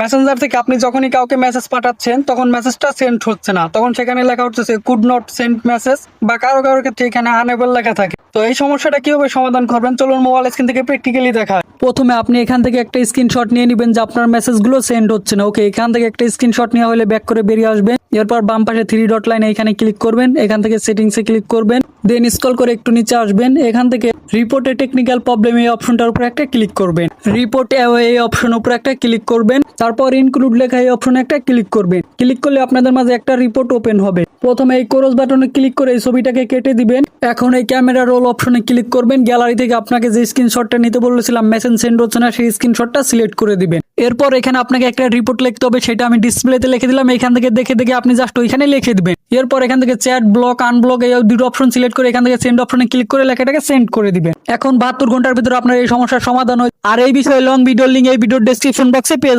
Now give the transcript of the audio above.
Messenger থেকে আপনি যখনই কাউকে মেসেজ পাঠাচ্ছেন, তখন মেসেজটা সেন্ড হচ্ছে না। তখন সেখানে লেখা হচ্ছে কুড নট সেন্ড মেসেজ বা কারও কারও ক্ষেত্রে এখানে আনেবল লেখা থাকে। তো এই সমস্যাটা কীভাবে সমাধান করবেন? চলুন মোবাইল স্ক্রিন থেকে প্র্যাকটিক্যালি দেখা প্রথমে আপনি এখান থেকে একটা স্ক্রিনশট নিয়ে নেবেন যে আপনার মেসেজগুলো সেন্ড হচ্ছে না। ওকে এখান থেকে একটা স্ক্রিনশট নেওয়া হলে ব্যাক করে বেরিয়ে আসবেন। এরপর বাম পাশে থ্রি ডট লাইন এখানে ক্লিক করবেন। এখান থেকে সেটিংসে ক্লিক করবেন। দেন স্ক্রল করে একটু নিচে আসবেন। এখান থেকে রিপোর্টে টেকনিক্যাল প্রবলেম এই অপশনটার উপর একটা ক্লিক করবেন। রিপোর্ট এই অপশন উপর একটা ক্লিক করবেন। তারপর ইনক্লুড লেখা এই অপশনে একটা ক্লিক করবেন। ক্লিক করলে আপনাদের মাঝে একটা রিপোর্ট ওপেন হবে। প্রথমে এই ক্রস বাটনে ক্লিক করে এই ছবিটাকে কেটে দিবেন। এখন এই ক্যামেরা রোল অপশনে ক্লিক করবেন। গ্যালারি থেকে আপনাকে যে স্ক্রিনশটটা নিতে বলেছিলাম মেসেজ সেন্ড হচ্ছে না, সেই স্ক্রিনশটটা সিলেক্ট করে দিবেন। এরপর এখানে আপনাকে একটা রিপোর্ট লিখতে হবে, সেটা আমি ডিসপ্লেতে লিখে দিলাম, এখান থেকে দেখে দেখে আপনি জাস্ট ওইখানে লিখে দিবেন। এরপর এখান থেকে চ্যাট ব্লক আনব্লক এই দুটো অপশন সিলেক্ট করে এখান থেকে সেন্ড অপশনে ক্লিক করে লেখাটাকে সেন্ড করে দিবেন। এখন বাহাত্তর ঘণ্টার ভিতরে আপনার এই সমস্যার সমাধান হয়। আর এই বিষয়ে লং ভিডিও লিঙ্ক এই ভিডিওর ডেসক্রিপশন বক্সে পেয়ে।